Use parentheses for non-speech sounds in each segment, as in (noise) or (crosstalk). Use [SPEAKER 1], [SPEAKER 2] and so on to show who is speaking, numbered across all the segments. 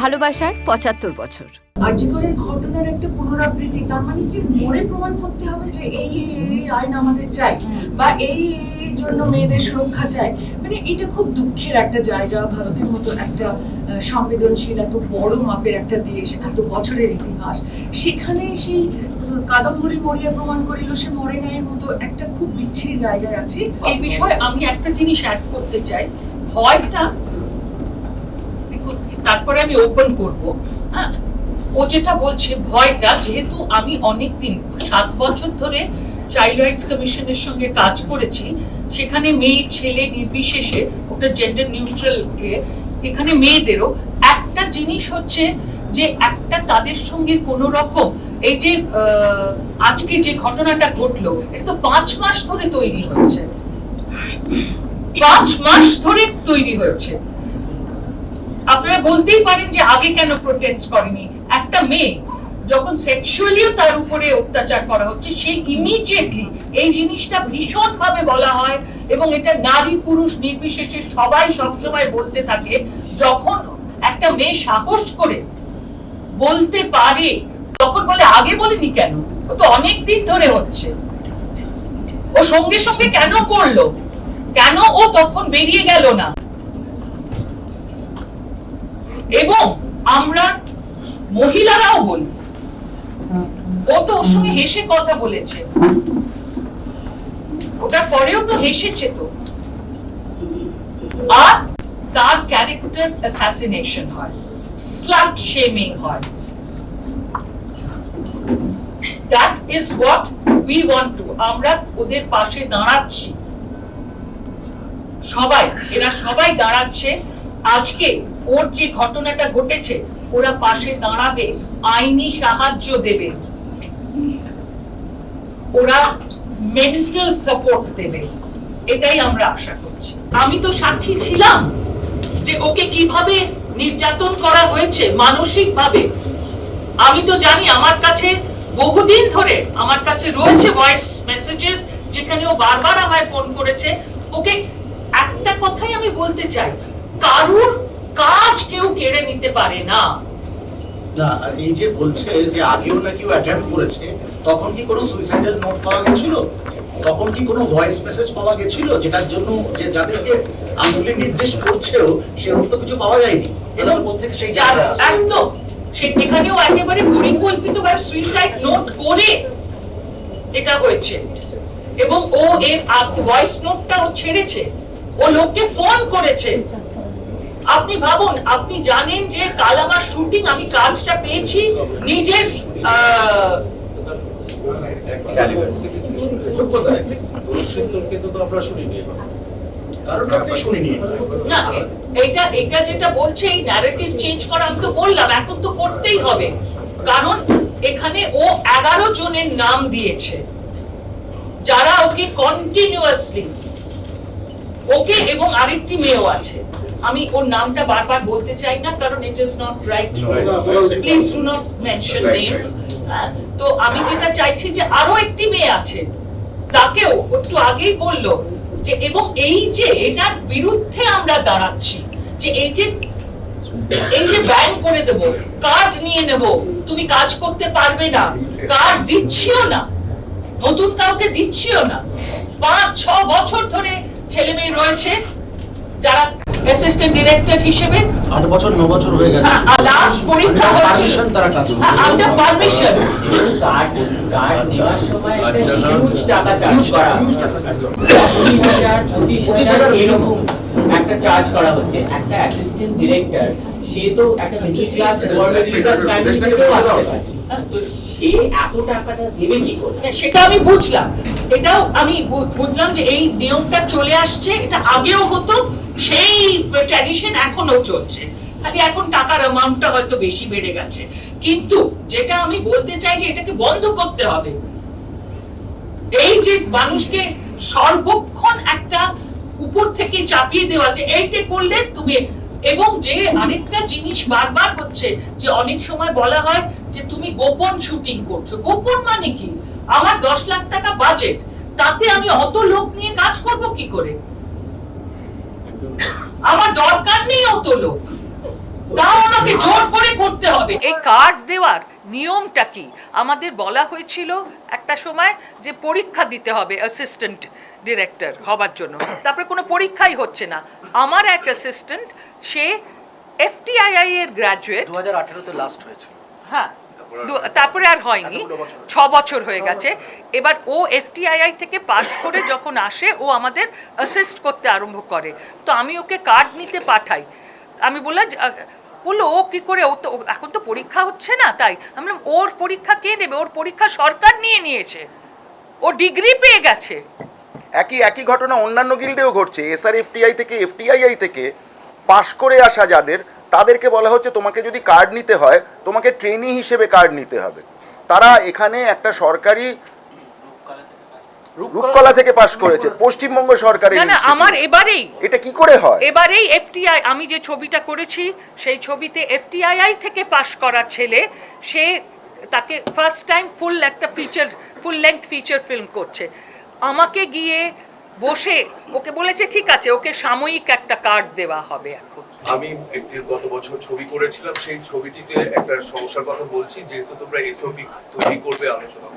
[SPEAKER 1] ভালোবাসার পঁচাত্তর বছর।
[SPEAKER 2] আর্যিকরের ঘটনার একটা পুনরাবৃত্তি তার মানে কি মোড়ে প্রমাণ করতে হবে যে এই এই এই আইন আমাদের চাই বা এই এই জন্য মেয়েদের সুরক্ষা চাই মানে এটা খুব দুঃখের একটা জায়গা ভারতের মতো একটা সংবেদনশীল এত বড় মাপের একটা দেশ এত বছরের ইতিহাস। সেখানে সেই কাদম্বরী মরিয়া প্রমাণ করিল সে মরে ন্যায়ের মতো একটা খুব বিচ্ছিরি জায়গায় আছি।
[SPEAKER 3] এই বিষয়ে আমি একটা জিনিস অ্যাড করতে চাই। ভয়টা তারপরে আমি ওপেন করব। হ্যাঁ? ও যেটা বলছে, ভয়টা, যেহেতু আমি অনেক দিন সাত বছর ধরে চাইল্ড রাইটস কমিশনের সঙ্গে কাজ করেছি, সেখানে মেয়ে, ছেলে নির্বিশেষে ওটা জেন্ডার নিউট্রাল এখানে মেয়েদেরও একটা জিনিস হচ্ছে যে একটা তাদের সঙ্গে কোনো রকম এই যে আজকে যে ঘটনাটা ঘটলো, এটা তো পাঁচ মাস ধরে তৈরি হয়েছে। পাঁচ মাস ধরে তৈরি হয়েছে। আপনারা বলতেই পারেন যে আগে কেন প্রোটেস্ট করেনি। একটা মেয়ে যখন সেক্সুয়ালিও তার উপরে অত্যাচার করা হচ্ছে, সে ইমিডিয়েটলি এই জিনিসটা ভীষণ ভাবে বলা হয় এবং এটা নারী পুরুষ নির্বিশেষে সবাই সবসময় বলতে থাকে, যখন একটা মেয়ে সাহস করে বলতে পারে, তখন বলে, আগে বলেনি কেন? ও তো অনেক দিন ধরে হচ্ছে। ও সঙ্গে সঙ্গে কেন করল? কেন ও তখন বেরিয়ে গেল না? এবং আমরা মহিলারাও বলি। ও তো ওর সঙ্গে হেসে কথা বলেছে। ওটার পরেও তো হেসেছে তো। আর তার ক্যারেক্টার অ্যাসাসিনেশন হয় স্লাট শেমিং হয়। That is what we want to আমরা ওদের পাশে দাঁড়াচ্ছি। সবাই, এরা সবাই দাঁড়াচ্ছে। আজকে ওর যে ঘটনাটা ঘটেছে, ওরা পাশে দাঁড়াবে, আইনি সাহায্য দেবে। ওরা মেন্টাল সাপোর্ট দেবে। এটাই আমরা আশা করছি। আমি তো সাক্ষী ছিলাম যে ওকে কীভাবে নির্যাতন করা হয়েছে মানসিক ভাবে আমি তো জানি আমার কাছে বহুদিন ধরে আমার কাছে রয়েছে ভয়েস মেসেজেস যেখানে ও বারবার আমায় ফোন করেছে। ওকে একটা কথাই আমি বলতে চাই, কারুর কাজ কেউ কেড়ে নিতে পারে না।
[SPEAKER 4] না এই যে বলছে যে আগেও নাকি অ্যাটেম্প করেছে তখন কি কোনো সুইসাইডাল নোট পাওয়া গেছিল? তখন কি কোনো ভয়েস মেসেজ পাওয়া গেছিল যেটার জন্য যে যাদেরকে আঙুলে নির্দেশ করছেও সেরকম তো কিছু পাওয়া যায়নি? সেই।
[SPEAKER 3] একদম। একেবারে পরিকল্পিতভাবে সুইসাইড নোট করে এটা হয়েছে। এবং ও এর ভয়েস নোটটা ও ছেড়েছে। ও লোককে ফোন করেছে। আপনি ভাবুন, আপনি জানেন যে কাল আমার শুটিং আমি কাজটা পেয়েছি নিজের বললাম, এখন তো করতেই হবে। কারণ এখানে ও এগারো জনের নাম দিয়েছে। যারা ওকে কন্টিনিউয়াসলি ওকে এবং আরেকটি মেয়েও আছে। আমি ওর নামটা বারবার বলতে চাই না কারণ it is not right please do not mention names তো আমি যেটা চাইছি যে আরও একটি মেয়ে আছে তাকেও একটু আগেই বলল যে এবং এই যে এটার বিরুদ্ধে আমরা দাঁড়াচ্ছি যে এই যে এই যে ব্যান করে দেব কার্ড নিয়ে নেব তুমি কাজ করতে পারবে না কার্ড দিচ্ছিও না নতুন কাউকে দিচ্ছিও না। পাঁচ ছ বছর ধরে ছেলে মেয়ে রয়েছে যারা অ্যাসিস্ট্যান্ট ডিরেক্টর হিসেবে
[SPEAKER 4] আট বছর ন বছর হয়ে গেছে।
[SPEAKER 3] লাস্ট পরীক্ষা
[SPEAKER 4] হয়েছে
[SPEAKER 3] হয়েছিল
[SPEAKER 4] তারা কাজ করছে।
[SPEAKER 3] আন্ডার পারমিশন
[SPEAKER 5] কার্ড কার্ড নেওয়ার সময় একটা হিউজ টাকা চার্জ করা।
[SPEAKER 4] টাকা, huge টাকা।
[SPEAKER 5] কুড়ি হাজার পঁচিশ
[SPEAKER 4] পঁচিশ
[SPEAKER 5] হাজার
[SPEAKER 4] হাজার
[SPEAKER 5] এরকম। একটা চার্জ করা হচ্ছে একটা অ্যাসিস্ট্যান্ট ডিরেক্টর সে তো একটা middle class lower middle class family থেকেও আসতে পারে হ্যাঁ, তো সে এত টাকাটা দেবে কি করে?
[SPEAKER 3] না, সেটা আমি বুঝলাম। এটাও আমি বুঝলাম যে এই নিয়মটা চলে আসছে এটা আগেও হতো সেই ট্র্যাডিশন এখনও চলছে। খালি এখন টাকার অ্যামাউন্টটা হয়তো বেশি বেড়ে গেছে। কিন্তু যেটা আমি বলতে চাই যে এটাকে বন্ধ করতে হবে। এই যে মানুষকে সর্বক্ষণ একটা উপর থেকে চাপিয়ে দেওয়া যে এইটা করলে তুমি এবং যে আরেকটা জিনিস বারবার হচ্ছে যে অনেক সময় বলা হয় যে তুমি গোপন শুটিং করছ। গোপন মানে কি? আমার দশ লাখ টাকা বাজেট তাতে আমি অত লোক নিয়ে কাজ করব কি করে? আমার দরকার নেই অত লোক। তাও আমাকে জোর করে করতে হবে। এই কার্ড দেওয়ার নিয়মটা কি? আমাদের বলা হয়েছিল একটা সময় যে পরীক্ষা দিতে হবে অ্যাসিস্ট্যান্ট ডিরেক্টর হবার জন্য। তারপরে কোনো পরীক্ষাই হচ্ছে না। আমার এক অ্যাসিস্ট্যান্ট সে এফটিআইআই এর গ্র্যাজুয়েট
[SPEAKER 6] দু হাজার আঠেরোতে লাস্ট হয়েছিল।
[SPEAKER 3] হ্যাঁ তারপরে আর হয়নি। ছ বছর হয়ে গেছে। এবার ও এফটিআইআই থেকে পাস করে যখন আসে ও আমাদের অ্যাসিস্ট করতে আরম্ভ করে। তো আমি ওকে কার্ড নিতে পাঠাই। আমি বললাম বলল ও কি করে? ও তো, এখন তো পরীক্ষা হচ্ছে না, তাই। আমি ওর পরীক্ষা কে নেবে? ওর পরীক্ষা সরকার নিয়ে নিয়েছে। ও ডিগ্রি পেয়ে গেছে।
[SPEAKER 7] একই একই ঘটনা অন্যান্য গিল্ডেও ঘটছে। এসআর এসআরএফটিআই থেকে, এফটিআইআই থেকে পাশ করে আসা যাদের, তাদেরকে বলা হচ্ছে তোমাকে যদি কার্ড নিতে হয়, তোমাকে ট্রেনি হিসেবে কার্ড নিতে হবে। তারা এখানে একটা সরকারি রূপকলা থেকে পাশ করেছে পশ্চিমবঙ্গ সরকারের
[SPEAKER 3] না না আমার এবারেই।
[SPEAKER 7] এটা কি করে হয়?
[SPEAKER 3] এবারেই এফটিআই আমি যে ছবিটা করেছি সেই ছবিতে এফটিআইআই থেকে পাশ করা ছেলে সে তাকে ফার্স্ট টাইম ফুল একটা feature full length feature film করছে। আমাকে গিয়ে বসে ওকে বলেছে ঠিক আছে ওকে সাময়িক একটা কার্ড দেওয়া হবে এখন।
[SPEAKER 8] আমি একটি গত বছর ছবি করেছিলাম সেই ছবিটিতে একটা সমস্যার কথা বলছি যেহেতু তোমরা এসওপি তৈরি করবে আলোচনা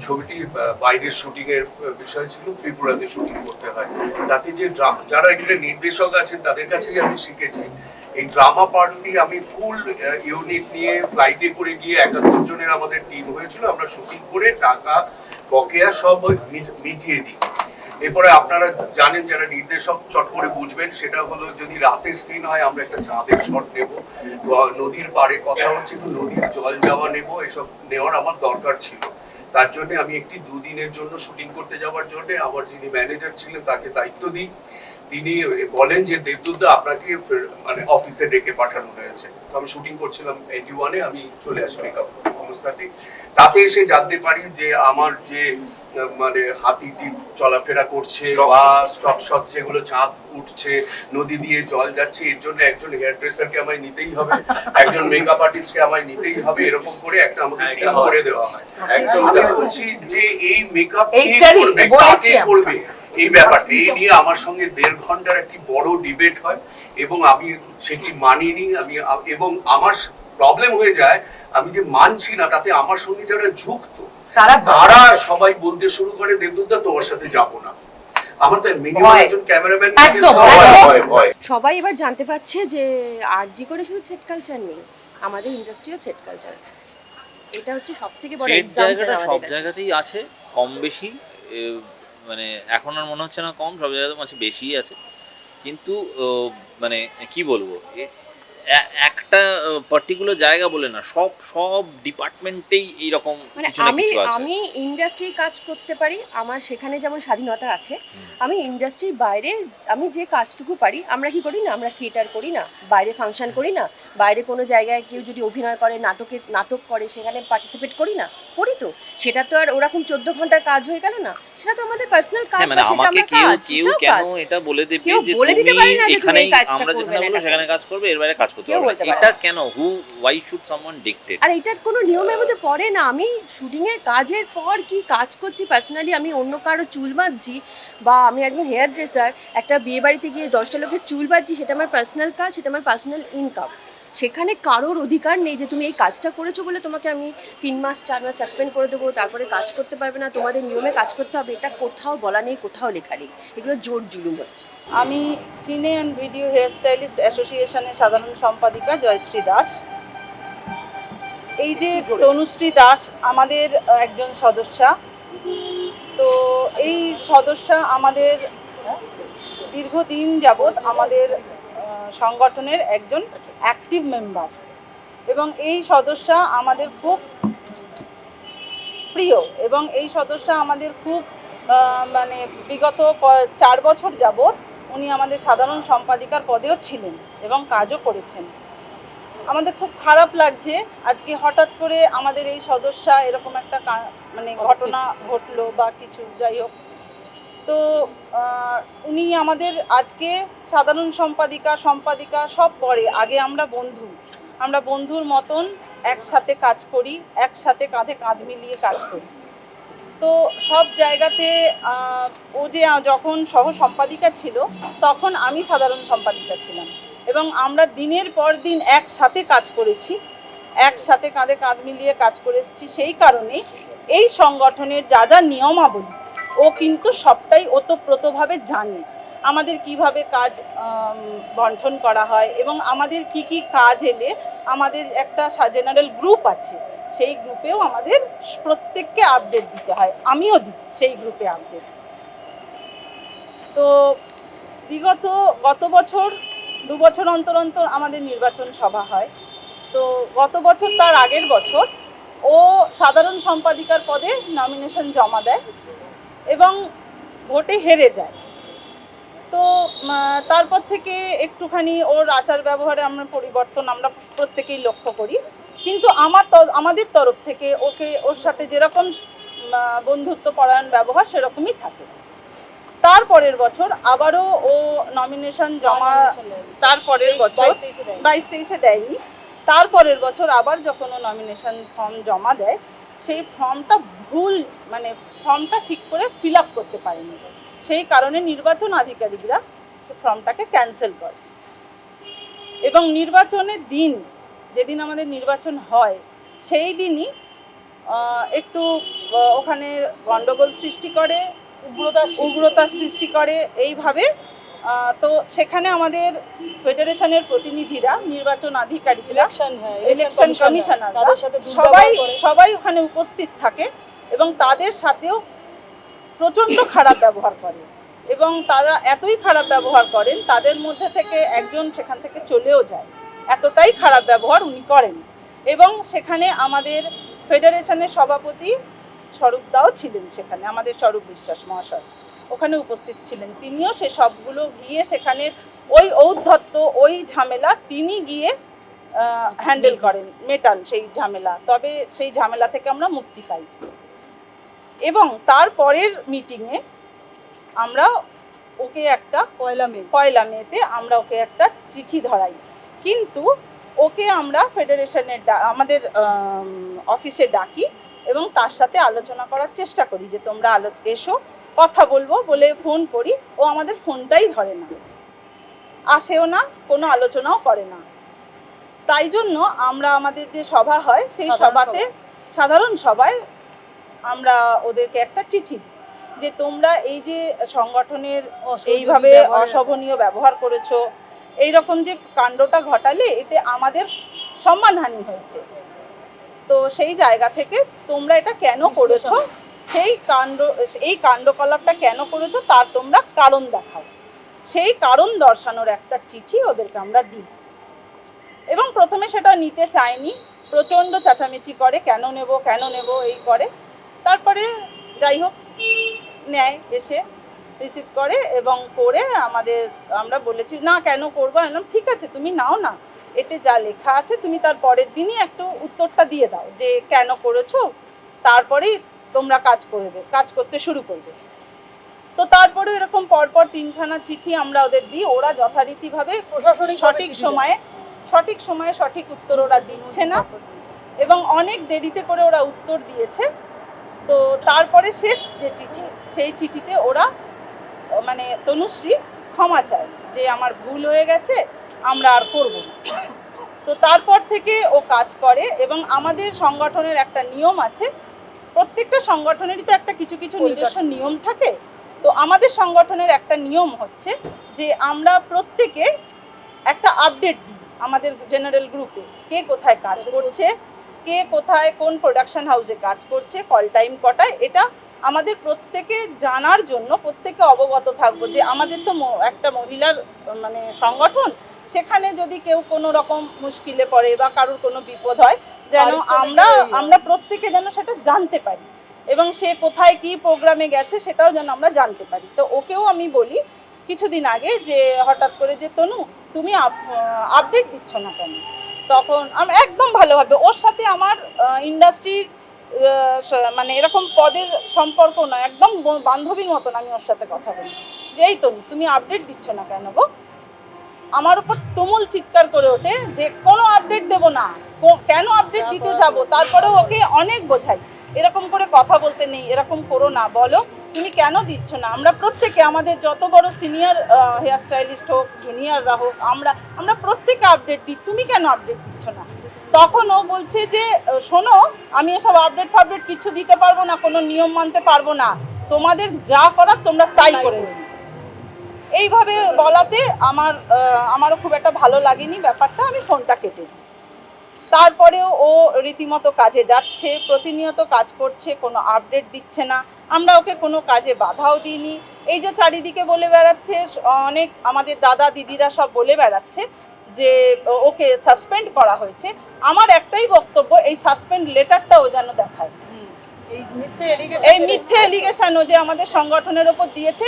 [SPEAKER 8] ছবিটি বাইরের শুটিং এর বিষয় ছিল, ত্রিপুরাতে শুটিং করতে হয়। তাতে যে যারা এখানে নির্দেশক আছেন, তাদের কাছেই আমি শিখেছি। এই ড্রামা পার্টটি আমি ফুল ইউনিট নিয়ে ফ্লাইটে করে গিয়ে একাত্তর জনের আমাদের টিম হয়েছিল। আমরা শুটিং করে টাকা, বকেয়া সব মিট- মিটিয়ে দিই। এরপরে আপনারা জানেন, যারা নির্দেশক চট করে বুঝবেন, সেটা হলো যদি রাতের সিন হয়, আমরা একটা চাঁদের শট নেব। নদীর পাড়ে, কথা হচ্ছে একটু নদীর জল যাওয়া নেব, এসব নেওয়ার আমার দরকার ছিল। তার জন্য আমি একটি দুদিনের জন্য শুটিং করতে যাওয়ার জন্য আমার যিনি ম্যানেজার ছিলেন তাকে দায়িত্ব দিই। তিনি বলেন যে দেবদুদ্দা আপনাকে মানে অফিসে ডেকে পাঠানো হয়েছে। তো আমি শুটিং করছিলাম এইটি ওয়ানে আমি চলে আসি মেকআপ অবস্থাতে তাতে এসে জানতে পারি যে, আমার যে মানে হাতিটি চলাফেরা করছে বা স্টক শট যেগুলো চাঁদ উঠছে নদী দিয়ে জল যাচ্ছে এর জন্য একজন হেয়ার ড্রেসারকে আমায় নিতেই হবে (laughs) একজন মেকআপ আর্টিস্টকে আমায় নিতেই হবে এরকম করে একটা আমাকে টিম করে দেওয়া হয়। একদম। আমি বলছি যে এই মেকআপ কে করবে কাকে করবে এই ব্যাপারটা। এই নিয়ে আমার সঙ্গে দেড় ঘণ্টার একটি বড় ডিবেট হয় এবং আমি সেটি মানিনি আমি এবং আমার প্রবলেম হয়ে যায় আমি যে মানছি না তাতে আমার সঙ্গে যারা যুক্ত
[SPEAKER 3] তারা
[SPEAKER 8] সবাই বলতে শুরু করে দেবদূতদা তোমার সাথে যাব না। আমার তো মিনিমাম একজন ক্যামেরাম্যান
[SPEAKER 3] একদম,
[SPEAKER 7] ভয় ভয়
[SPEAKER 9] সবাই এবার জানতে পারছে যে আরজি করে শুধু থ্রেড কালচার নেই আমাদের ইন্ডাস্ট্রিও থ্রেড কালচার আছে। এটা হচ্ছে সব থেকে বড় এক্সাম্পল
[SPEAKER 10] সব জায়গাতেই আছে কম বেশি মানে এখন আর মনে হচ্ছে না কম সব জায়গাতে হচ্ছে বেশিই আছে। কিন্তু মানে কি বলব একটা পার্টিকুলার জায়গা বলে না সব সব ডিপার্টমেন্টেই এইরকম
[SPEAKER 9] মানে আমি আমি ইন্ডাস্ট্রির কাজ করতে পারি আমার সেখানে যেমন স্বাধীনতা আছে আমি ইন্ডাস্ট্রির বাইরে আমি যে কাজটুকু পারি আমরা কি করি না আমরা থিয়েটার করি না বাইরে ফাংশন করি না বাইরে কোনো জায়গায় কেউ যদি অভিনয় করে নাটকে নাটক করে সেখানে পার্টিসিপেট করি না করি তো সেটা তো আর ওরকম চোদ্দ ঘণ্টার কাজ হয়ে গেল না সেটা তো আমাদের পার্সোনাল কাজ
[SPEAKER 10] হ্যাঁ মানে আমাকে কেউ কেউ কেন এটা বলে দেবে যে তুমি
[SPEAKER 9] পারে না যে তুমি এই
[SPEAKER 10] এখানেই
[SPEAKER 9] কাজটা
[SPEAKER 10] আমরা যেখানে বলব সেখানে কাজ করবে এর বাইরে কাজ
[SPEAKER 9] কেউ
[SPEAKER 10] পারবে এটা কেন? Who why should someone dictate
[SPEAKER 9] আর এটার কোনো নিয়মের মধ্যে পড়ে না। আমি শুটিং এর কাজের পর কি কাজ করছি পার্সোনালি আমি অন্য কারও চুল বাঁধছি বা আমি একজন হেয়ার ড্রেসার একটা বিয়ে বাড়িতে গিয়ে দশটা লোকের চুল বাঁধছি সেটা আমার পার্সোনাল কাজ সেটা আমার পার্সোনাল ইনকাম সেখানে কারোর অধিকার নেই যে তুমি এই কাজটা করেছ বলে তোমাকে আমি তিন মাস চার মাস সাসপেন্ড করে দেবো তারপরে কাজ করতে পারবে না তোমাদের নিয়মে কাজ করতে হবে এটা কোথাও বলা নেই কোথাও লেখা নেই। এগুলো জোর জুলুম হচ্ছে।
[SPEAKER 11] আমি সিনে অ্যান্ড ভিডিও হেয়ার স্টাইলিস্ট অ্যাসোসিয়েশনের সাধারণ সম্পাদিকা জয়শ্রী দাস। এই যে তনুশ্রী দাস আমাদের একজন সদস্যা। তো এই সদস্যা আমাদের দীর্ঘদিন যাবৎ আমাদের সংগঠনের একজন অ্যাক্টিভ মেম্বার এবং এই সদস্যা আমাদের খুব প্রিয় এবং এই সদস্যা আমাদের খুব মানে বিগত চার বছর যাবৎ উনি আমাদের সাধারণ সম্পাদিকার পদেও ছিলেন এবং কাজও করেছেন। আমাদের খুব খারাপ লাগছে আজকে হঠাৎ করে আমাদের এই সদস্যা এরকম একটা মানে ঘটনা ঘটলো বা কিছু যাই হোক তো উনি আমাদের আজকে সাধারণ সম্পাদিকা সম্পাদিকা সব পরে আগে আমরা বন্ধু। আমরা বন্ধুর মতন একসাথে কাজ করি, একসাথে কাঁধে কাঁধ মিলিয়ে কাজ করি। তো সব জায়গাতে ও যে যখন সহ সম্পাদিকা ছিল, তখন আমি সাধারণ সম্পাদিকা ছিলাম। এবং আমরা দিনের পর দিন একসাথে কাজ করেছি, একসাথে কাঁধে কাঁধ মিলিয়ে কাজ করে এসেছি। সেই কারণেই এই সংগঠনের যা যা নিয়মাবলী ও কিন্তু সবটাই ওতপ্রোতভাবে জানে। আমাদের কীভাবে কাজ বন্টন করা হয় এবং আমাদের কি কি কাজ এলে আমাদের একটা জেনারেল গ্রুপ আছে, সেই গ্রুপেও আমাদের প্রত্যেককে আপডেট দিতে হয়। আমিও দিই সেই গ্রুপে আপডেট তো বিগত গত বছর, দু বছর অন্তর অন্তর আমাদের নির্বাচন সভা হয়। তো গত বছর তার আগের বছর ও সাধারণ সম্পাদিকার পদে নমিনেশন জমা দেয়। এবং ভোটে হেরে যায়। তো তারপর থেকে একটুখানি ওর আচার ব্যবহারে আমরা পরিবর্তন আমরা প্রত্যেকেই লক্ষ্য করি। কিন্তু আমার আমাদের তরফ থেকে ওকে ওর সাথে যেরকম বন্ধুত্ব পরায়ণ ব্যবহার সেরকমই থাকে। তারপরের বছর আবারও ও নমিনেশন জমা তারপরের বছর বাইশ তেইশে দেয়নি। তারপরের বছর আবার যখন ও নমিনেশন ফর্ম জমা দেয় সেই ফর্মটা ভুল মানে ফর্মটা ঠিক করে ফিল আপ করতে পারেনি। সেই কারণে নির্বাচন আধিকারিকরা সে ফর্মটাকে ক্যান্সেল করে। এবং নির্বাচনের দিন যেদিন আমাদের নির্বাচন হয় সেই দিনই একটু ওখানে গন্ডগোল সৃষ্টি করে উগ্রতা উগ্রতা সৃষ্টি করে এইভাবে তো সেখানে আমাদের ফেডারেশনের প্রতিনিধিরা নির্বাচন আধিকারিকরা ইলেকশন কমিশনার সবাই সবাই ওখানে উপস্থিত থাকে এবং তাদের সাথেও প্রচণ্ড খারাপ ব্যবহার করে এবং তারা এতই খারাপ ব্যবহার করেন তাদের মধ্যে থেকে একজন সেখান থেকে চলেও যায়। এতটাই খারাপ ব্যবহার উনি করেন এবং সেখানে আমাদের ফেডারেশনের সভাপতি স্বরূপ দাও ছিলেন সেখানে আমাদের স্বরূপ বিশ্বাস মহাশয়। ওখানে উপস্থিত ছিলেন। তিনিও সে সবগুলো গিয়ে সেখানে ওই ঔদ্ধত্য ওই ঝামেলা তিনি গিয়ে হ্যান্ডেল করেন মেটান সেই ঝামেলা। তবে সেই ঝামেলা থেকে আমরা মুক্তি পাই। এবং তারপরের মিটিংয়ে আমরা ওকে একটা
[SPEAKER 9] পয়লা মে।
[SPEAKER 11] পয়লা মেতে আমরা ওকে একটা চিঠি ধরাই। কিন্তু ওকে আমরা ফেডারেশনের আমাদের অফিসে ডাকি এবং তার সাথে আলোচনা করার চেষ্টা করি যে তোমরা আলো এসো কথা বলব বলে ফোন করি। ও আমাদের ফোনটাই ধরে না। আসেও না কোনো আলোচনাও করে না। তাই জন্য আমরা আমাদের যে সভা হয় সেই সভাতে সাধারণ সভায় আমরা ওদেরকে একটা চিঠি যে তোমরা এই যে সংগঠনের এইভাবে অশোভনীয় ব্যবহার করেছ এই রকম যে কাণ্ডটা ঘটালে এতে আমাদের সম্মানহানি হয়েছে। তো সেই জায়গা থেকে তোমরা এটা কেন করেছ? সেই কাণ্ড এই কাণ্ডকলাপটা কেন করেছ তার তোমরা কারণ দেখাও। সেই কারণ দর্শানোর একটা চিঠি ওদেরকে আমরা দিই। এবং প্রথমে সেটা নিতে চায়নি প্রচণ্ড চেঁচামেচি করে, কেন নেব কেন নেব, এই করে। তারপরে যাই হোক, নেয়, এসে রিসিভ করে এবং করে আমাদের, আমরা বলেছি, না, কেন করব? আমি ঠিক আছে, তুমি নাও না, এতে যা লেখা আছে, তুমি তার পরের দিনই একটু উত্তরটা দিয়ে দাও যে কেন করেছ, তারপরেই তোমরা কাজ করবে কাজ করতে শুরু করবে। তো তারপরে এরকম পরপর তিনখানা চিঠি আমরা ওদের দিই ওরা যথারীতিভাবে সঠিক সময়ে সঠিক সময়ে সঠিক উত্তর ওরা দিচ্ছে না। এবং অনেক দেরিতে করে ওরা উত্তর দিয়েছে। তো তারপরে শেষ যে চিঠি সেই চিঠিতে ওরা মানে তনুশ্রী ক্ষমা চায় যে আমার ভুল হয়ে গেছে আমরা আর করব না। তো তারপর থেকে ও কাজ করে এবং আমাদের সংগঠনের একটা নিয়ম আছে প্রত্যেকটা সংগঠনেরই তো একটা কিছু কিছু নিজস্ব নিয়ম থাকে। তো আমাদের সংগঠনের একটা নিয়ম হচ্ছে যে আমরা প্রত্যেকে একটা আপডেট দিই আমাদের জেনারেল গ্রুপে কে কোথায় কাজ করছে কে কোথায় কোন প্রোডাকশন হাউসে কাজ করছে কল টাইম কটায় এটা আমাদের প্রত্যেকে জানার জন্য প্রত্যেকে অবগত থাকব যে আমাদের তো একটা মহিলার মানে সংগঠন সেখানে যদি কেউ কোনো রকম মুশকিলে পড়ে বা কারোর কোনো বিপদ হয় যেন আমরা আমরা প্রত্যেকে যেন সেটা জানতে পারি। এবং সে কোথায় কি প্রোগ্রামে গেছে সেটাও যেন আমরা জানতে পারি। তো ওকেও আমি বলি কিছুদিন আগে যে হঠাৎ করে যে তনু তুমি আপডেট দিচ্ছ না কেন? তখন আমি একদম ভালোভাবে। ওর সাথে আমার ইন্ডাস্ট্রির মানে এরকম পদের সম্পর্ক নয় একদম বান্ধবীর মতন আমি ওর সাথে কথা বলি। যে এই তনু তুমি আপডেট দিচ্ছ না কেন গো? আমার উপর তুমুল চিৎকার করে ওঠে যে কোনো আপডেট দেবো না। কেন আপডেট দিতে যাব তারপরেও ওকে অনেক বোঝাই। এরকম করে কথা বলতে নেই, এরকম করো না, বলো। তুমি কেন দিচ্ছ না? আমরা প্রত্যেকে আমাদের যত বড় সিনিয়র হেয়ার স্টাইলিস্ট হোক জুনিয়ররা হোক, আমরা আমরা প্রত্যেকে আপডেট দিই। তুমি কেন আপডেট দিচ্ছ না? তখন ও বলছে যে শোনো, আমি এসব আপডেট ফাপডেট কিছু দিতে পারব না, কোনো নিয়ম মানতে পারব না। তোমাদের যা করার তোমরা তাই করে এইভাবে বলাতে আমার আমারও খুব একটা ভালো লাগেনি ব্যাপারটা, আমি ফোনটা কেটে দিই। তারপরেও ও রীতিমতো কাজে যাচ্ছে প্রতিনিয়ত কাজ করছে কোনো আপডেট দিচ্ছে না। আমরা ওকে কোনো কাজে বাধাও দিইনি। এই যে চারিদিকে বলে বেড়াচ্ছে অনেক আমাদের দাদা দিদিরা সব বলে বেড়াচ্ছে যে ওকে সাসপেন্ড করা হয়েছে। আমার একটাই বক্তব্য এই সাসপেন্ড লেটারটাও যেন দেখায়।
[SPEAKER 2] এই মিথ্যে
[SPEAKER 11] এলিগেশন ও যে আমাদের সংগঠনের ওপর দিয়েছে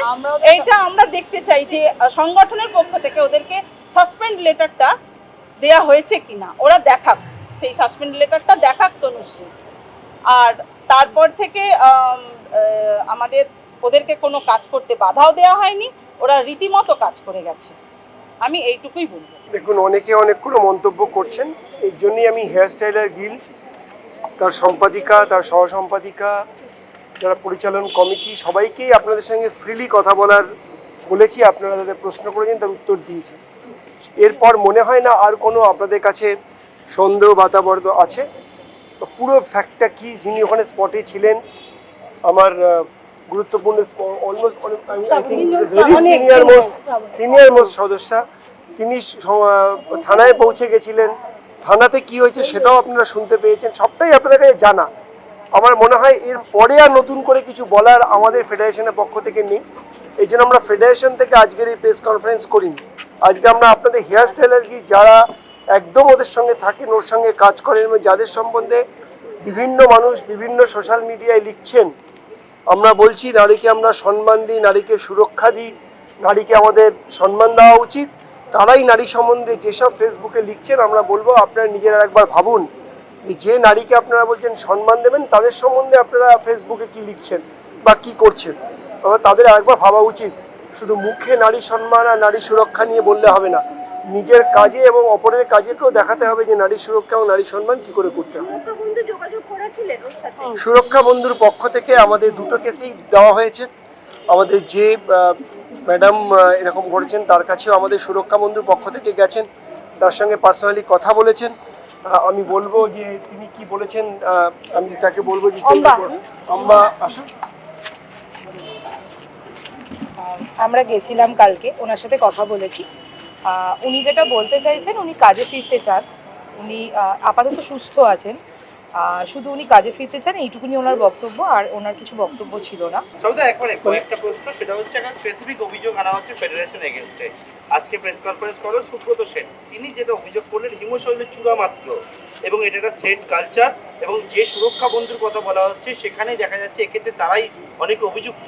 [SPEAKER 11] এইটা আমরা দেখতে চাই যে সংগঠনের পক্ষ থেকে ওদেরকে সাসপেন্ড লেটারটা দেয়া হয়েছে কিনা ওরা দেখাক। সেই সাসপেন্ড লেটারটা দেখাক তনুশ্রী। আর তারপর থেকে আমাদের, ওদেরকে কোনো কাজ করতে বাধাও দেওয়া হয়নি, ওরা রীতিমতো কাজ করে গেছে। আমি এইটুকুই বলব।
[SPEAKER 6] দেখুন, অনেকে অনেকগুলো মন্তব্য করছেন। এর জন্যই আমি হেয়ার স্টাইলার গিল তার সম্পাদিকা, তার সহ সম্পাদিকা যারা পরিচালন কমিটি, সবাইকেই আপনাদের সঙ্গে ফ্রিলি কথা বলার, বলেছি, আপনারা তাদের প্রশ্ন করেছেন তার উত্তর দিয়েছেন। এরপর মনে হয় না আর কোনো আপনাদের কাছে সন্দেহ বাতাবর্দ আছে। তো পুরো ফ্যাক্টটা কি? যিনি ওখানে স্পটে ছিলেন আমার গুরুত্বপূর্ণ almost very senior most senior most সদস্যা। তিনি থানায় পৌঁছে গেছিলেন। থানাতে কি হয়েছে সেটাও আপনারা শুনতে পেয়েছেন। সবটাই আপনাদের কাছে জানা। আমার মনে হয় এর পরে আর নতুন করে কিছু বলার আমাদের ফেডারেশনের পক্ষ থেকে নেই। এই জন্য আমরা ফেডারেশন থেকে আজকের এই প্রেস কনফারেন্স করিনি। আজকে আমরা আপনাদের হেয়ার স্টাইলার কি যারা একদম ওদের সঙ্গে থাকেন ওর সঙ্গে কাজ করেন এবং যাদের সম্বন্ধে বিভিন্ন মানুষ বিভিন্ন সোশ্যাল মিডিয়ায় লিখছেন, আমরা বলছি নারীকে আমরা সম্মান দিই, নারীকে সুরক্ষা দিই, নারীকে আমাদের সম্মান দেওয়া উচিত। তারাই নারী সম্বন্ধে যেসব ফেসবুকে লিখছেন, আমরা বলব আপনারা নিজেরা একবার ভাবুন যে নারীকে আপনারা বলছেন সম্মান দেবেন, তাদের সম্বন্ধে আপনারা ফেসবুকে কি লিখছেন বা কি করছেন? তাদের একবার ভাবা উচিত। শুধু মুখে নারী সম্মান আর নারী সুরক্ষা নিয়ে বললে হবে না। নিজের কাজে এবং অপরের কাজেকেও দেখাতে হবে যে নারী সুরক্ষা এবং নারী সম্মান কি করে করতে হবে।
[SPEAKER 9] যোগাযোগ করেছিলেন ওর সাথে?
[SPEAKER 6] সুরক্ষা বন্ধুর পক্ষ থেকে আমাদের দুটো কেসেই দেওয়া হয়েছে। আমাদের যে ম্যাডাম এরকম করেছেন তার কাছেও আমাদের সুরক্ষা বন্ধুর পক্ষ থেকে গেছেন। তার সঙ্গে পার্সোনালি কথা বলেছেন। আমি বলব যে তিনি কি বলেছেন আমি তাকে বলব যে আম্বা আসুন।
[SPEAKER 12] আমরা গেছিলাম কালকে ওনার সাথে কথা বলেছি। উনি যেটা বলতে চাইছেন, উনি কাজে ফিরতে চান। উনি আপাতত সুস্থ আছেন। শুধু উনি কাজে ফিরতে চান, এইটুকুনি ওনার বক্তব্য, আর ওনার কিছু বক্তব্য ছিল না।
[SPEAKER 13] সবদা একবারে কয়েকটা প্রশ্ন। সেটা হচ্ছে, একটা স্পেসিফিক অভিযোগ আনা হচ্ছে ফেডারেশন এগেনস্টে আজকে প্রেস কনফারেন্স করল সুব্রত সেন। তিনি যেটা অভিযোগ করলেন, হিমশৈলের চূড়া মাত্র। এবং এটা একটা থ্রেড কালচার এবং যে সুরক্ষা বন্ধুর কথা বলা হচ্ছে, সেখানেই দেখা যাচ্ছে, এক্ষেত্রে তারাই অনেকে অভিযুক্ত।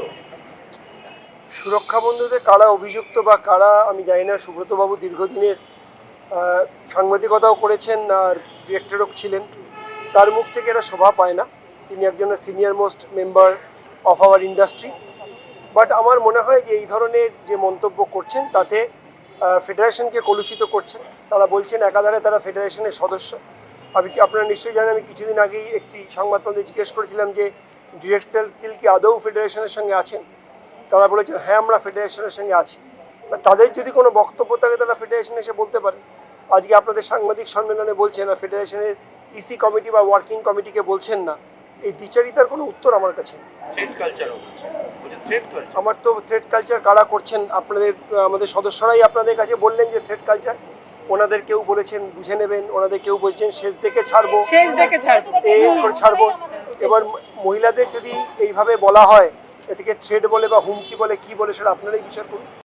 [SPEAKER 6] সুরক্ষা বন্ধুদের কারা অভিযুক্ত বা কারা, আমি জানি না, সুব্রতবাবু দীর্ঘদিনের সাংবাদিকতাও করেছেন আর ডিরেক্টরও ছিলেন। তার মুখ থেকে এটা শোভা পায় না। তিনি একজন senior most member of our industry but আমার মনে হয় যে এই ধরনের যে মন্তব্য করছেন, তাতে ফেডারেশনকে কলুষিত করছেন। তারা বলছেন একাধারে তারা ফেডারেশনের সদস্য। আমি কি, আপনারা নিশ্চয়ই জানেন, আমি কিছুদিন আগেই একটি সংবাদপত্রে জিজ্ঞেস করেছিলাম যে ডিরেক্টর স্কিল কি আদৌ ফেডারেশনের সঙ্গে আছেন? তারা বলেছেন হ্যাঁ আমরা ফেডারেশনের সঙ্গে আছি। তাদের যদি কোনো বক্তব্য থাকে তারা ফেডারেশনে এসে বলতে পারে। আজকে আপনাদের সাংবাদিক সম্মেলনে বলছেন আর ফেডারেশনের ইসি কমিটি বা ওয়ার্কিং কমিটিকে বলছেন না। এই দ্বিচারিতার কোনো উত্তর আমার কাছে আমার তো থ্রেড কালচার কারা করছেন আপনাদের আমাদের সদস্যরাই আপনাদের কাছে বললেন যে থ্রেড কালচার ওনাদের কেউ বলেছেন বুঝে নেবেন। ওনাদের কেউ বলছেন শেষ দেখে ছাড়বো।
[SPEAKER 12] শেষ দেখে ছাড়বো।
[SPEAKER 6] এই করে ছাড়বো। এবার মহিলাদের যদি এইভাবে বলা হয় এটাকে থ্রেড বলে বা হুমকি বলে কি বলে সেটা আপনারাই বিচার করুন।